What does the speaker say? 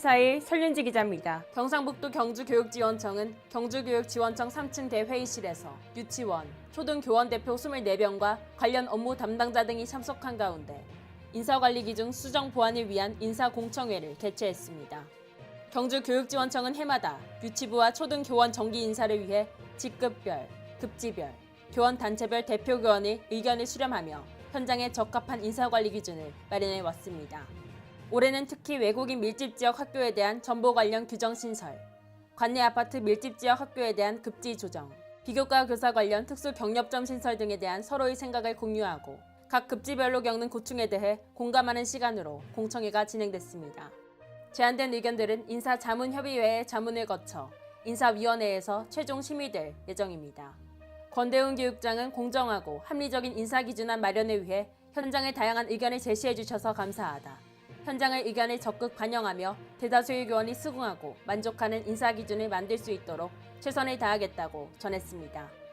124의 설윤지 기자입니다. 경상북도 경주교육지원청은 경주교육지원청 3층 대회의실에서 유치원, 초등교원 대표 24명과 관련 업무 담당자 등이 참석한 가운데 인사관리 기준 수정 보완을 위한 인사공청회를 개최했습니다. 경주교육지원청은 해마다 유치부와 초등교원 정기 인사를 위해 직급별, 급지별, 교원 단체별 대표 교원의 의견을 수렴하며 현장에 적합한 인사관리 기준을 마련해 왔습니다. 올해는 특히 외국인 밀집 지역 학교에 대한 정보 관련 규정 신설, 관내 아파트 밀집 지역 학교에 대한 급지 조정, 비교과 교사 관련 특수 경력점 신설 등에 대한 서로의 생각을 공유하고 각 급지별로 겪는 고충에 대해 공감하는 시간으로 공청회가 진행됐습니다. 제안된 의견들은 인사자문협의회의 자문을 거쳐 인사위원회에서 최종 심의될 예정입니다. 권대훈 교육장은 공정하고 합리적인 인사 기준안 마련을 위해 현장의 다양한 의견을 제시해 주셔서 감사하다. 현장의 의견을 적극 반영하며 대다수의 교원이 수긍하고 만족하는 인사 기준을 만들 수 있도록 최선을 다하겠다고 전했습니다.